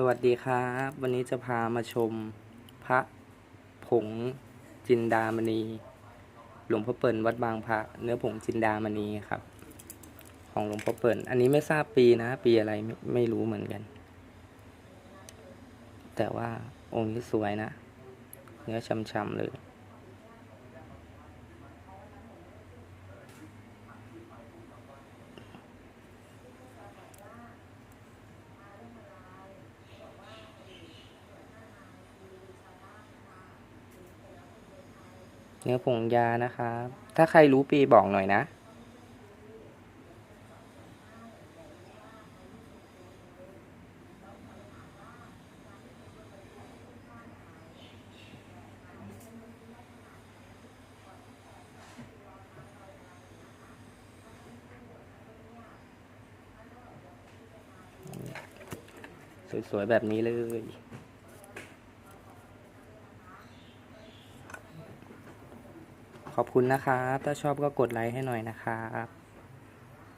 สวัสดีครับ วันนี้จะพามาชมพระผงจินดามณี หลวงพ่อเปิ่นวัดบางพระเนื้อผงจินดามณีครับ ของหลวงพ่อเปิ่นอันนี้ไม่ทราบปีนะ ปีอะไรไม่ไม่รู้เหมือนกัน แต่ว่าองค์นี้สวยนะ เนื้อช้ำๆเลย เนื้อผงยานะครับ ถ้าใครรู้ปีบอกหน่อยนะ สวยๆ แบบนี้เลย ขอบคุณนะครับ ถ้าชอบก็กดไลค์ให้หน่อยนะครับ